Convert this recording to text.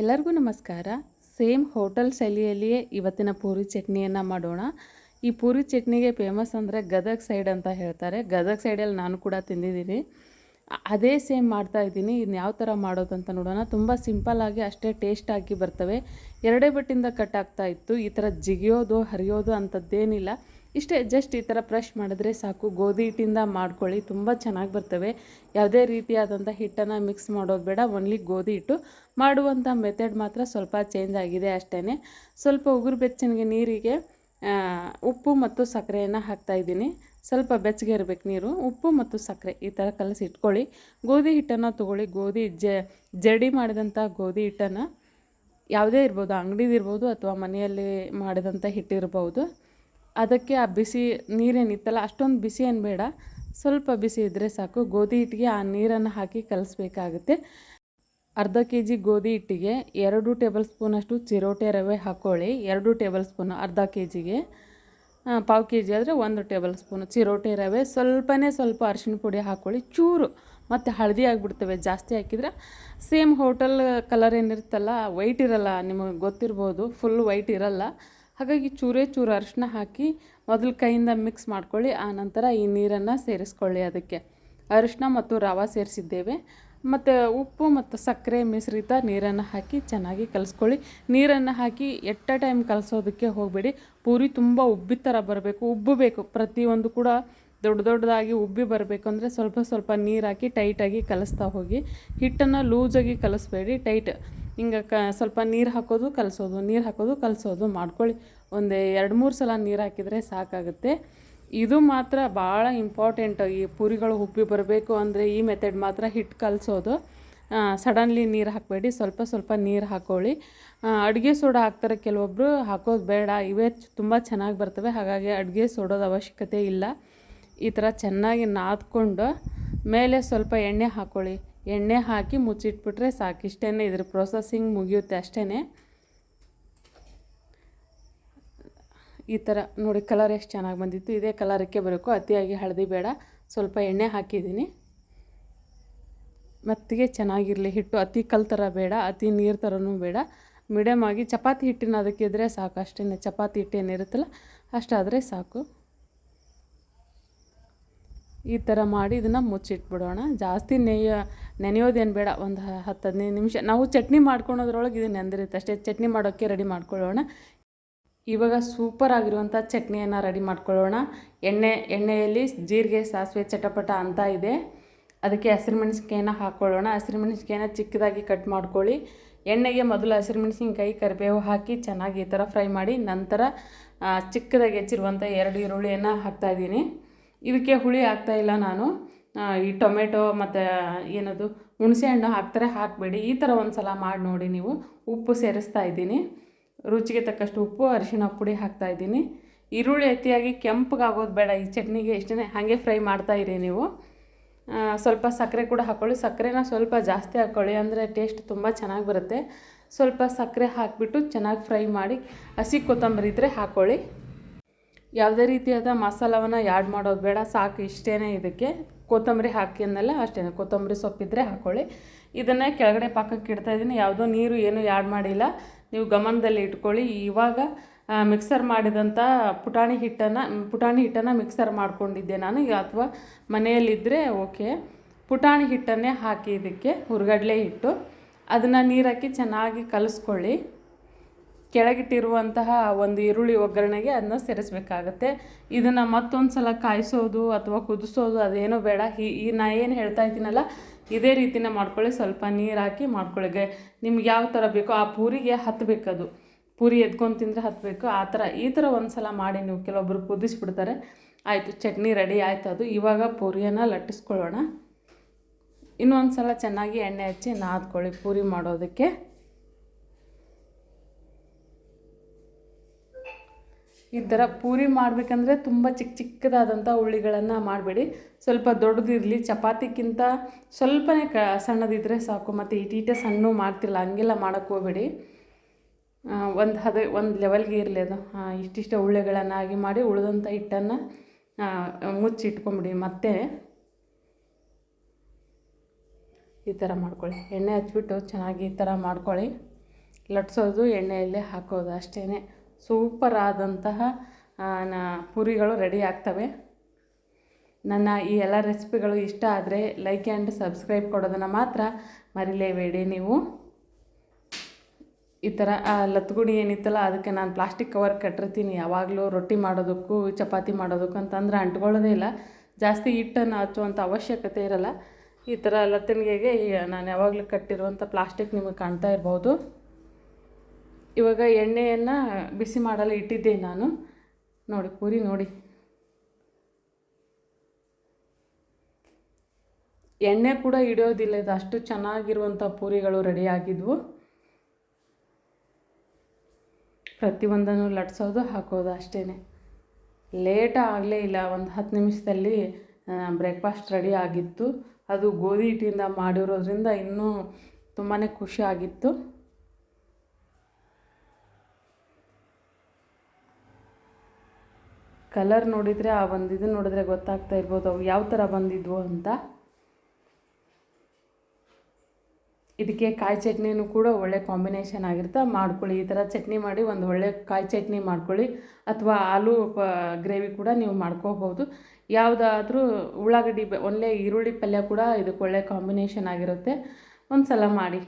ಎಲ್ಲರಿಗೂ ನಮಸ್ಕಾರ. Same hotel ಶೈಲಿಯಲ್ಲಿಯೇ ಇವತ್ತಿನ ಪೂರಿ ಚಟ್ನಿಯನ್ನು ಮಾಡೋಣ. ಈ ಪೂರಿ ಚಟ್ನಿಗೆ ಫೇಮಸ್ ಅಂದರೆ ಗದಗ್ ಸೈಡ್ ಅಂತ ಹೇಳ್ತಾರೆ. ಗದಗ ಸೈಡಲ್ಲಿ ನಾನು ಕೂಡ ತಿಂದಿದ್ದೀನಿ. ಅದೇ ಸೇಮ್ ಮಾಡ್ತಾ ಇದ್ದೀನಿ. ಇನ್ನು ಯಾವ ಥರ ಮಾಡೋದು ಅಂತ ನೋಡೋಣ. ತುಂಬ ಸಿಂಪಲ್ಲಾಗಿ ಅಷ್ಟೇ ಟೇಸ್ಟಾಗಿ ಬರ್ತವೆ. ಎರಡೇ ಬಟ್ಟಿಂದ ಕಟ್ ಆಗ್ತಾ ಇತ್ತು. ಈ ಥರ ಜಿಗಿಯೋದು, ಹರಿಯೋದು ಅಂಥದ್ದೇನಿಲ್ಲ ಇಷ್ಟೇ ಜಸ್ಟ್ ಈ ಥರ ಬ್ರಷ್ ಮಾಡಿದ್ರೆ ಸಾಕು. ಗೋಧಿ ಹಿಟ್ಟಿಂದ ಮಾಡ್ಕೊಳ್ಳಿ, ತುಂಬ ಚೆನ್ನಾಗಿ ಬರ್ತವೆ. ಯಾವುದೇ ರೀತಿಯಾದಂಥ ಹಿಟ್ಟನ್ನು ಮಿಕ್ಸ್ ಮಾಡೋದು ಬೇಡ ಒನ್ಲಿ ಗೋಧಿ ಹಿಟ್ಟು. ಮಾಡುವಂಥ ಮೆಥಡ್ ಮಾತ್ರ ಸ್ವಲ್ಪ ಚೇಂಜ್ ಆಗಿದೆ ಅಷ್ಟೇ ಸ್ವಲ್ಪ ಉಗುರು ಬೆಚ್ಚನಿಗೆ ನೀರಿಗೆ ಉಪ್ಪು ಮತ್ತು ಸಕ್ಕರೆಯನ್ನು ಹಾಕ್ತಾಯಿದ್ದೀನಿ ಸ್ವಲ್ಪ ಬೆಚ್ಚಗೆ ಇರಬೇಕು ನೀರು, ಉಪ್ಪು ಮತ್ತು ಸಕ್ಕರೆ ಈ ಥರ ಕಲಸಿ ಇಟ್ಕೊಳ್ಳಿ. ಗೋಧಿ ಹಿಟ್ಟನ್ನು ತೊಗೊಳ್ಳಿ. ಗೋಧಿ ಜಡಿ ಮಾಡಿದಂಥ ಗೋಧಿ ಹಿಟ್ಟನ್ನು, ಯಾವುದೇ ಇರ್ಬೋದು, ಅಂಗಡಿದಿರ್ಬೋದು ಅಥವಾ ಮನೆಯಲ್ಲಿ ಮಾಡಿದಂಥ ಹಿಟ್ಟಿರ್ಬೋದು ಅದಕ್ಕೆ ಆ ಬಿಸಿ ನೀರೇನಿತ್ತಲ್ಲ ಅಷ್ಟೊಂದು ಬಿಸಿ ಏನು ಬೇಡ. ಸ್ವಲ್ಪ ಬಿಸಿ ಇದ್ದರೆ ಸಾಕು. ಗೋಧಿ ಹಿಟ್ಟಿಗೆ ಆ ನೀರನ್ನು ಹಾಕಿ ಕಲಿಸ್ಬೇಕಾಗುತ್ತೆ. ಅರ್ಧ ಕೆ ಜಿ ಗೋಧಿ ಹಿಟ್ಟಿಗೆ ಎರಡು ಟೇಬಲ್ ಸ್ಪೂನಷ್ಟು ಚಿರೋಟೆ ರವೆ ಹಾಕ್ಕೊಳ್ಳಿ ಎರಡು ಟೇಬಲ್ ಸ್ಪೂನು ಅರ್ಧ ಕೆ ಜಿಗೆ ಪಾವು ಕೆ ಜಿ ಆದರೆ ಒಂದು ಟೇಬಲ್ ಸ್ಪೂನು ಚಿರೋಟೆ ರವೆ. ಸ್ವಲ್ಪನೇ ಸ್ವಲ್ಪ ಅರಿಶಿಣ ಪುಡಿ ಹಾಕ್ಕೊಳ್ಳಿ ಚೂರು. ಮತ್ತು ಹಳದಿ ಆಗಿಬಿಡ್ತವೆ, ಜಾಸ್ತಿ ಹಾಕಿದ್ರೆ. ಸೇಮ್ ಹೋಟೆಲ್ ಕಲರ್ ಏನಿರುತ್ತಲ್ಲ, ವೈಟ್ ಇರಲ್ಲ, ನಿಮಗೆ ಗೊತ್ತಿರ್ಬೋದು, ಫುಲ್ ವೈಟ್ ಇರಲ್ಲ. ಹಾಗಾಗಿ ಚೂರೇ ಚೂರು ಅರಿಶಿನ ಹಾಕಿ ಮೊದಲು ಕೈಯಿಂದ ಮಿಕ್ಸ್ ಮಾಡ್ಕೊಳ್ಳಿ, ಆ ನಂತರ ಈ ನೀರನ್ನು ಸೇರಿಸ್ಕೊಳ್ಳಿ ಅದಕ್ಕೆ. ಅರಿಶಿನ ಮತ್ತು ರವೆ ಸೇರಿಸಿದ್ದೇವೆ. ಮತ್ತು ಉಪ್ಪು ಮತ್ತು ಸಕ್ಕರೆ ಮಿಶ್ರಿತ ನೀರನ್ನು ಹಾಕಿ ಚೆನ್ನಾಗಿ ಕಲಿಸ್ಕೊಳ್ಳಿ. ನೀರನ್ನು ಹಾಕಿ ಎಟ್ಟ ಟೈಮ್ ಕಲಿಸೋದಕ್ಕೆ ಹೋಗಬೇಡಿ. ಪೂರಿ ತುಂಬ ಉಬ್ಬಿ ಥರ ಬರಬೇಕು. ಉಬ್ಬಬೇಕು ಪ್ರತಿಯೊಂದು ಕೂಡ ದೊಡ್ಡ ದೊಡ್ಡದಾಗಿ ಉಬ್ಬಿ ಬರಬೇಕು ಅಂದರೆ ಸ್ವಲ್ಪ ಸ್ವಲ್ಪ ನೀರು ಹಾಕಿ ಟೈಟಾಗಿ ಕಲಿಸ್ತಾ ಹೋಗಿ. ಹಿಟ್ಟನ್ನು ಲೂಸಾಗಿ ಕಲಿಸ್ಬೇಡಿ. ಟೈಟ್ ಹಿಂಗೆ ಕ ಸ್ವಲ್ಪ ನೀರು ಹಾಕೋದು, ಕಲಸೋದು, ನೀರು ಹಾಕೋದು, ಕಲಸೋದು ಮಾಡ್ಕೊಳ್ಳಿ. ಒಂದು ಎರಡು ಮೂರು ಸಲ ನೀರು ಹಾಕಿದರೆ ಸಾಕಾಗುತ್ತೆ. ಇದು ಮಾತ್ರ ಭಾಳ ಇಂಪಾರ್ಟೆಂಟ್ ಈ ಪೂರಿಗಳು ಉಬ್ಬಿ ಬರಬೇಕು ಅಂದರೆ ಈ ಮೆಥಡ್ ಮಾತ್ರ ಹಿಟ್ಟು ಕಲಸೋದು. ಸಡನ್ಲಿ ನೀರು ಹಾಕಬೇಡಿ, ಸ್ವಲ್ಪ ಸ್ವಲ್ಪ ನೀರು ಹಾಕ್ಕೊಳ್ಳಿ ಅಡುಗೆ ಸೋಡಾ ಹಾಕ್ತಾರೆ ಕೆಲವೊಬ್ಬರು ಹಾಕೋದು ಬೇಡ. ಇವೇ ತುಂಬ ಚೆನ್ನಾಗಿ ಬರ್ತವೆ, ಹಾಗಾಗಿ ಅಡುಗೆ ಸೋಡೋದು ಅವಶ್ಯಕತೆ ಇಲ್ಲ. ಈ ಥರ ಚೆನ್ನಾಗಿ ನಾದ್ಕೊಂಡು ಮೇಲೆ ಸ್ವಲ್ಪ ಎಣ್ಣೆ ಹಾಕ್ಕೊಳ್ಳಿ ಎಣ್ಣೆ ಹಾಕಿ ಮುಚ್ಚಿಟ್ಬಿಟ್ರೆ ಸಾಕು ಇಷ್ಟೇ ಇದ್ರ ಪ್ರೊಸೆಸಿಂಗ್ ಮುಗಿಯುತ್ತೆ ಅಷ್ಟೇ ಈ ಥರ ನೋಡಿ ಕಲರ್ ಎಷ್ಟು ಚೆನ್ನಾಗಿ ಬಂದಿತ್ತು. ಇದೇ ಕಲರಕ್ಕೆ ಬರಬೇಕು ಅತಿಯಾಗಿ ಹಳದಿ ಬೇಡ. ಸ್ವಲ್ಪ ಎಣ್ಣೆ ಹಾಕಿದ್ದೀನಿ. ಮತ್ತಿಗೆ ಚೆನ್ನಾಗಿರಲಿ. ಹಿಟ್ಟು ಅತಿ ಕಲ್ ಥರ ಬೇಡ, ಅತಿ ನೀರು ಥರನೂ ಬೇಡ. ಮೀಡಿಯಮ್ ಆಗಿ ಚಪಾತಿ ಹಿಟ್ಟಿನ ಅದಕ್ಕಿದ್ರೆ ಸಾಕು ಅಷ್ಟೇ ಚಪಾತಿ ಹಿಟ್ಟು ಏನಿರುತ್ತಲ್ಲ, ಅಷ್ಟಾದರೆ ಸಾಕು. ಈ ಥರ ಮಾಡಿ ಇದನ್ನು ಮುಚ್ಚಿಟ್ಬಿಡೋಣ. ಜಾಸ್ತಿ ನೆಯ್ಯ ನೆನೆಯೋದೇನು ಬೇಡ, ಒಂದು ಹತ್ತು ಹದಿನೈದು ನಿಮಿಷ. ನಾವು ಚಟ್ನಿ ಮಾಡ್ಕೊಳೋದ್ರೊಳಗೆ ಇದು ನೆಂದಿರುತ್ತೆ ಅಷ್ಟೇ. ಚಟ್ನಿ ಮಾಡೋಕ್ಕೆ ರೆಡಿ ಮಾಡ್ಕೊಳ್ಳೋಣ. ಇವಾಗ ಸೂಪರ್ ಆಗಿರುವಂಥ ಚಟ್ನಿಯನ್ನು ರೆಡಿ ಮಾಡ್ಕೊಳ್ಳೋಣ. ಎಣ್ಣೆ, ಎಣ್ಣೆಯಲ್ಲಿ ಜೀರಿಗೆ, ಸಾಸಿವೆ, ಚಟಪಟ ಅಂತ ಇದೆ. ಅದಕ್ಕೆ ಹಸಿರುಮೆಣಸಿನ್ಕಾಯಿನ ಹಾಕ್ಕೊಳ್ಳೋಣ ಹಸಿರುಮೆಣಸಿನ್ಕಾಯಿನ ಚಿಕ್ಕದಾಗಿ ಕಟ್ ಮಾಡ್ಕೊಳ್ಳಿ. ಎಣ್ಣೆಗೆ ಮೊದಲು ಹಸಿರುಮೆಣಸಿನ್ಕಾಯಿ ಕರಿಬೇವು ಹಾಕಿ ಚೆನ್ನಾಗಿ ಈ ಥರ ಫ್ರೈ ಮಾಡಿ, ನಂತರ ಚಿಕ್ಕದಾಗಿ ಹೆಚ್ಚಿರುವಂಥ ಎರಡು ಈರುಳ್ಳಿಯನ್ನು ಹಾಕ್ತಾಯಿದ್ದೀನಿ ಇದಕ್ಕೆ ಹುಳಿ ಹಾಕ್ತಾಯಿಲ್ಲ ನಾನು. ಈ ಟೊಮೆಟೊ ಮತ್ತು ಏನದು ಹುಣಸೆ ಹಣ್ಣು ಹಾಕ್ತಾರೆ, ಹಾಕಬೇಡಿ. ಈ ಥರ ಒಂದು ಸಲ ಮಾಡಿ ನೋಡಿ ನೀವು. ಉಪ್ಪು ಸೇರಿಸ್ತಾ ಇದ್ದೀನಿ. ರುಚಿಗೆ ತಕ್ಕಷ್ಟು ಉಪ್ಪು, ಅರಿಶಿಣ ಪುಡಿ ಹಾಕ್ತಾ ಇದ್ದೀನಿ. ಈರುಳ್ಳಿ ಅತಿಯಾಗಿ ಕೆಂಪಗಾಗೋದು ಬೇಡ. ಈ ಚಟ್ನಿಗೆ ಇಷ್ಟೇ ಹಾಗೆ ಫ್ರೈ ಮಾಡ್ತಾ ಇರಿ ನೀವು. ಸ್ವಲ್ಪ ಸಕ್ಕರೆ ಕೂಡ ಹಾಕ್ಕೊಳ್ಳಿ ಸಕ್ಕರೆನ ಸ್ವಲ್ಪ ಜಾಸ್ತಿ ಹಾಕ್ಕೊಳ್ಳಿ ಅಂದರೆ ಟೇಸ್ಟ್ ತುಂಬ ಚೆನ್ನಾಗಿ ಬರುತ್ತೆ. ಸ್ವಲ್ಪ ಸಕ್ಕರೆ ಹಾಕಿಬಿಟ್ಟು ಚೆನ್ನಾಗಿ ಫ್ರೈ ಮಾಡಿ ಹಸಿ ಕೊತ್ತಂಬರಿ ಇದ್ದರೆ ಹಾಕ್ಕೊಳ್ಳಿ ಯಾವುದೇ ರೀತಿಯಾದ ಮಸಾಲವನ್ನು ಆ್ಯಡ್ ಮಾಡೋದು ಬೇಡ. ಸಾಕು ಇಷ್ಟೇ ಇದಕ್ಕೆ. ಕೊತ್ತಂಬರಿ ಹಾಕಿ ಅಂದಲ್ಲ ಅಷ್ಟೇ. ಕೊತ್ತಂಬರಿ ಸೊಪ್ಪಿದ್ರೆ ಹಾಕ್ಕೊಳ್ಳಿ ಇದನ್ನು ಕೆಳಗಡೆ ಪಾಕಕ್ಕೆ ಇಡ್ತಾ ಇದ್ದೀನಿ ಯಾವುದೋ ನೀರು ಏನು ಯಾಡ್ ಮಾಡಿಲ್ಲ. ನೀವು ಗಮನದಲ್ಲಿ ಇಟ್ಕೊಳ್ಳಿ. ಇವಾಗ ಮಿಕ್ಸರ್ ಮಾಡಿದಂಥ ಪುಟಾಣಿ ಹಿಟ್ಟನ್ನು ಪುಟಾಣಿ ಹಿಟ್ಟನ್ನು ಮಿಕ್ಸರ್ ಮಾಡ್ಕೊಂಡಿದ್ದೆ ನಾನು. ಅಥವಾ ಮನೆಯಲ್ಲಿದ್ದರೆ ಓಕೆ. ಪುಟಾಣಿ ಹಿಟ್ಟನ್ನೇ ಹಾಕಿ ಇದಕ್ಕೆ ಹುರ್ಗಡ್ಲೆ ಹಿಟ್ಟು. ಅದನ್ನು ನೀರಾಕಿ ಚೆನ್ನಾಗಿ ಕಲಿಸ್ಕೊಳ್ಳಿ. ಕೆಳಗಿಟ್ಟಿರುವಂತಹ ಒಂದು ಈರುಳ್ಳಿ ಒಗ್ಗರಣೆಗೆ ಅದನ್ನ ಸೇರಿಸಬೇಕಾಗತ್ತೆ. ಇದನ್ನು ಮತ್ತೊಂದು ಸಲ ಕಾಯಿಸೋದು ಅಥವಾ ಕುದಿಸೋದು ಅದೇನೋ ಬೇಡ. ಈ ಈ ನಾ ಏನು ಹೇಳ್ತಾ ಇದ್ದೀನಲ್ಲ, ಇದೇ ರೀತಿನ ಮಾಡ್ಕೊಳ್ಳಿ. ಸ್ವಲ್ಪ ನೀರು ಹಾಕಿ ಮಾಡ್ಕೊಳ್ಳಿ ನಿಮ್ಗೆ ಯಾವ ಥರ ಬೇಕೋ ಆ ಪೂರಿಗೆ ಹತ್ತಬೇಕದು ಪೂರಿ ಎದ್ಕೊಂಡು ತಿಂದರೆ ಹತ್ತಬೇಕು ಆ ಥರ ಈ ಥರ ಒಂದು ಸಲ ಮಾಡಿ ನೀವು ಕೆಲವೊಬ್ಬರು ಕುದಿಸ್ಬಿಡ್ತಾರೆ. ಆಯಿತು, ಚಟ್ನಿ ರೆಡಿ ಆಯ್ತು ಅದು. ಇವಾಗ ಪೂರಿಯನ್ನು ಲಟ್ಟಿಸ್ಕೊಳ್ಳೋಣ. ಇನ್ನೊಂದು ಸಲ ಚೆನ್ನಾಗಿ ಎಣ್ಣೆ ಹಚ್ಚಿ ನಾದ್ಕೊಳ್ಳಿ ಪೂರಿ ಮಾಡೋದಕ್ಕೆ. ಈ ಥರ ಪೂರಿ ಮಾಡಬೇಕಂದ್ರೆ ತುಂಬ ಚಿಕ್ಕ ಚಿಕ್ಕದಾದಂಥ ಉಳ್ಳಿಗಳನ್ನು ಮಾಡಬೇಡಿ. ಸ್ವಲ್ಪ ದೊಡ್ಡದಿರಲಿ ಚಪಾತಿಗಿಂತ ಸ್ವಲ್ಪನೇ ಕ ಸಣ್ಣದಿದ್ದರೆ ಸಾಕು. ಮತ್ತು ಇಟೀಟೆ ಸಣ್ಣ ಮಾಡ್ತಿಲ್ಲ, ಹಂಗೆಲ್ಲ ಮಾಡೋಕ್ಕೆ ಹೋಗಬೇಡಿ. ಒಂದು ಹದ, ಒಂದು ಲೆವೆಲ್ಗೆ ಇರಲಿ ಅದು. ಇಷ್ಟಿಷ್ಟು ಇಷ್ಟಿಷ್ಟೇ ಉಳ್ಳೆಗಳನ್ನಾಗಿ ಮಾಡಿ ಉಳಿದಂಥ ಹಿಟ್ಟನ್ನು ಮುಚ್ಚಿಟ್ಕೊಂಬಿಡಿ ಮತ್ತೆ ಈ ಥರ ಮಾಡ್ಕೊಳ್ಳಿ. ಎಣ್ಣೆ ಹಚ್ಚಿಬಿಟ್ಟು ಚೆನ್ನಾಗಿ ಈ ಥರ ಮಾಡ್ಕೊಳ್ಳಿ. ಲಟ್ಸೋದು ಎಣ್ಣೆಯಲ್ಲೇ ಹಾಕೋದು ಅಷ್ಟೇ ಸೂಪರ್ ಆದಂತಹ ಪೂರಿಗಳು ರೆಡಿ ಆಗ್ತವೆ. ನನ್ನ ಈ ಎಲ್ಲ ರೆಸಿಪಿಗಳು ಇಷ್ಟ ಆದರೆ ಲೈಕ್ ಆ್ಯಂಡ್ ಸಬ್ಸ್ಕ್ರೈಬ್ ಕೊಡೋದನ್ನು ಮಾತ್ರ ಮರಿಲೇಬೇಡಿ ನೀವು. ಈ ಥರ ಲತ್ಗುಡಿ ಏನಿತ್ತಲ್ಲ, ಅದಕ್ಕೆ ನಾನು ಪ್ಲಾಸ್ಟಿಕ್ ಕವರ್ ಕಟ್ಟಿರ್ತೀನಿ. ಯಾವಾಗಲೂ ರೊಟ್ಟಿ ಮಾಡೋದಕ್ಕೂ, ಚಪಾತಿ ಮಾಡೋದಕ್ಕೂ ಅಂತಂದ್ರೆ ಅಂಟ್ಕೊಳ್ಳೋದೇ ಇಲ್ಲ. ಜಾಸ್ತಿ ಹಿಟ್ಟನ್ನು ಹಚ್ಚುವಂಥ ಅವಶ್ಯಕತೆ ಇರಲ್ಲ. ಈ ಥರ ಲತ್ತಣಿಗೆಗೆ ನಾನು ಯಾವಾಗಲೂ ಕಟ್ಟಿರುವಂಥ ಪ್ಲಾಸ್ಟಿಕ್ ನಿಮಗೆ ಕಾಣ್ತಾ ಇರ್ಬೋದು. ಇವಾಗ ಎಣ್ಣೆಯನ್ನು ಬಿಸಿ ಮಾಡಲು ಇಟ್ಟಿದ್ದೆ ನಾನು. ನೋಡಿ, ಪೂರಿ ನೋಡಿ. ಎಣ್ಣೆ ಕೂಡ ಇಡೋದಿಲ್ಲ ಇದು ಅಷ್ಟು ಚೆನ್ನಾಗಿರುವಂಥ ಪೂರಿಗಳು ರೆಡಿ ಆಗಿದ್ವು. ಪ್ರತಿಯೊಂದನ್ನು ಲಟ್ಸೋದು, ಹಾಕೋದು ಅಷ್ಟೇ ಲೇಟ ಆಗಲೇ ಇಲ್ಲ, ಒಂದು ಹತ್ತು ನಿಮಿಷದಲ್ಲಿ ಬ್ರೇಕ್ಫಾಸ್ಟ್ ರೆಡಿ ಆಗಿತ್ತು. ಅದು ಗೋಧಿ ಹಿಟ್ಟಿಂದ ಮಾಡಿರೋದ್ರಿಂದ ಇನ್ನೂ ತುಂಬಾ ಖುಷಿ ಆಗಿತ್ತು. ಕಲರ್ ನೋಡಿದರೆ ಆ ಒಂದು ಇದು ನೋಡಿದ್ರೆ ಗೊತ್ತಾಗ್ತಾ ಇರ್ಬೋದು ಅವು ಯಾವ ಥರ ಬಂದಿದ್ವು ಅಂತ. ಇದಕ್ಕೆ ಕಾಯಿ ಚಟ್ನಿನೂ ಕೂಡ ಒಳ್ಳೆ ಕಾಂಬಿನೇಷನ್ ಆಗಿರುತ್ತೆ. ಮಾಡ್ಕೊಳ್ಳಿ, ಈ ಥರ ಚಟ್ನಿ ಮಾಡಿ ಒಂದು ಒಳ್ಳೆ ಕಾಯಿ ಚಟ್ನಿ ಮಾಡ್ಕೊಳ್ಳಿ. ಅಥವಾ ಆಲೂ ಗ್ರೇವಿ ಕೂಡ ನೀವು ಮಾಡ್ಕೋಬೋದು ಯಾವುದಾದ್ರೂ ಉಳ್ಳಾಗಡ್ಡಿ ಒಳ್ಳೆ ಈರುಳ್ಳಿ ಪಲ್ಯ ಕೂಡ ಇದಕ್ಕೆ ಒಳ್ಳೆ ಕಾಂಬಿನೇಷನ್ ಆಗಿರುತ್ತೆ. ಒಂದು ಸಲ ಮಾಡಿ.